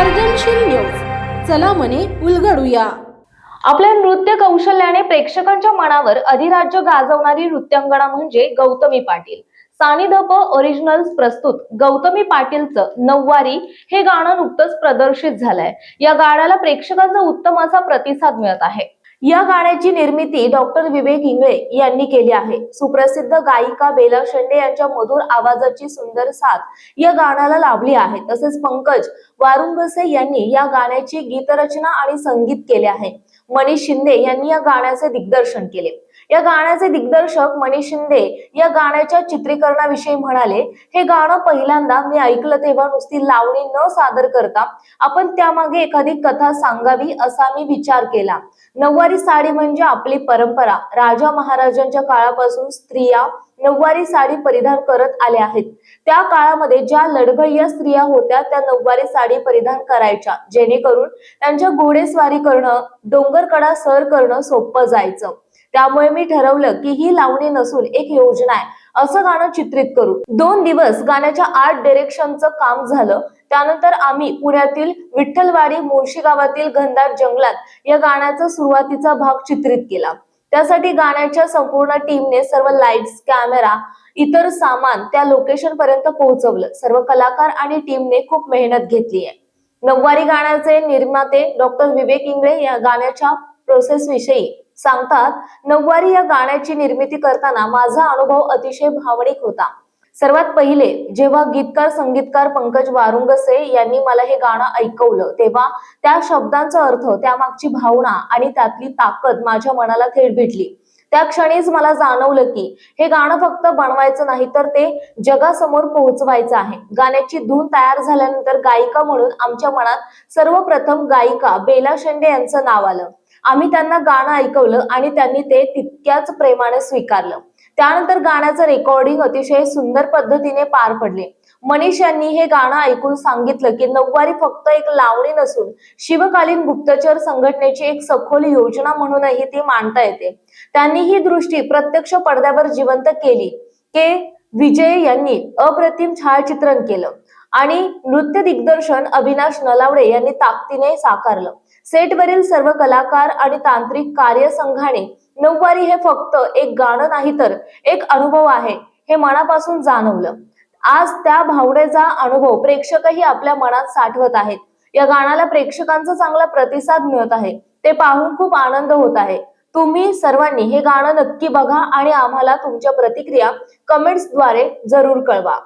सर्जनशील चला मने उलगडूया. आपल्या नृत्य कौशल्याने प्रेक्षकांच्या मनावर अधिराज्य गाजवणारी नृत्यांगणा म्हणजे गौतमी पाटील. सानिधप ओरिजिनल्स प्रस्तुत गौतमी पाटीलचं नऊवारी हे गाणं नुकतंच प्रदर्शित झालंय. या गाण्याला प्रेक्षकांचा उत्तम असा प्रतिसाद मिळत आहे. या गाण्याची निर्मिती डॉक्टर विवेक इंगळे यांनी केली आहे. सुप्रसिद्ध गायिका बेला शेंडे यांच्या मधुर आवाजाची सुंदर साथ या गाण्याला लाभली आहे. तसेच पंकज वारुंगसे यांनी या गाण्याची गीतरचना आणि संगीत केले आहे. मनीष शिंदे यांनी या गाण्याचे दिग्दर्शन केले. या गाण्याचे दिग्दर्शक मनीष शिंदे या गाण्याच्या चित्रीकरणाविषयी म्हणाले हे गाणं पहिल्यांदा मी ऐकलं तेव्हा नुसती लावणी न सादर करता आपण त्यामागे एखादी कथा सांगावी असा मी विचार केला. नऊवारी साडी म्हणजे आपली परंपरा. राजा महाराजांच्या काळापासून स्त्रिया नऊवारी साडी परिधान करत आल्या आहेत. त्या काळामध्ये ज्या लढवय्या स्त्रिया होत्या त्या नऊवारी साडी परिधान करायच्या. जेणेकरून त्यांच्या घोडेस्वारी करणं डोंगरकडा सर करणं सोपं जायचं. त्यामुळे मी ठरवलं की ही लावणी नसून एक योजना आहे. असं गाणं चित्रित करू. दोन दिवस गाण्याच्या आर्ट डिरेक्शनचं काम झालं. त्यानंतर आम्ही पुण्यातील विठ्ठलवाडी मुळशी गावातील घनदाट जंगलात या गाण्याचा सुरुवातीचा भाग चित्रित केला. त्यासाठी गाण्याच्या संपूर्ण टीमने सर्व लाईट्स कॅमेरा इतर सामान त्या लोकेशन पर्यंत पोहोचवलं. सर्व कलाकार आणि टीमने खूप मेहनत घेतली आहे. नऊवारी गाण्याचे निर्माते डॉक्टर विवेक इंगळे या गाण्याच्या प्रोसेस विषयी सांगतात नऊवारी या गाण्याची निर्मिती करताना माझा अनुभव अतिशय भावनिक होता. सर्वात पहिले जेव्हा गीतकार संगीतकार पंकज वारुंगसे यांनी मला हे गाणं ऐकवलं तेव्हा त्या शब्दांचा अर्थ त्यामागची भावना आणि त्यातली ताकद माझ्या मनाला थेट भेटली. त्या क्षणीच मला जाणवलं की हे गाणं फक्त बनवायचं नाही तर ते जगासमोर पोहोचवायचं आहे. गाण्याची धून तयार झाल्यानंतर गायिका म्हणून आमच्या मनात सर्वप्रथम गायिका बेला शेंडे यांचं नाव आलं. आम्ही त्यांना गाणं ऐकवलं आणि त्यांनी ते तितक्याच प्रेमाने स्वीकारलं. त्यानंतर गाण्याचं रेकॉर्डिंग अतिशय सुंदर पद्धतीने पार पडले. मनीष यांनी हे गाणं ऐकून सांगितलं की नऊवारी फक्त एक लावणी नसून शिवकालीन गुप्तचर संघटनेची एक सखोल योजना म्हणूनही ती मांडता येते. त्यांनी ही दृष्टी प्रत्यक्ष पडद्यावर जिवंत केली के. विजय यांनी अप्रतिम छायाचित्रण केलं. आणि नृत्य दिग्दर्शन अविनाश नलावडे यांनी ताकदीने साकारलं. सेटवरील सर्व कलाकार आणि तांत्रिक कार्यसंघाने नऊवारी हे फक्त एक गाणं नाही तर एक अनुभव आहे हे मनापासून जाणवलं. आज त्या भावनेचा अनुभव प्रेक्षकही आपल्या मनात साठवत आहेत. या गाण्याला प्रेक्षकांचा चांगला प्रतिसाद मिळत आहे. ते पाहून खूप आनंद होत आहे. तुम्ही सर्वांनी हे गाणं नक्की बघा आणि आम्हाला तुमच्या प्रतिक्रिया कमेंट्सद्वारे जरूर कळवा.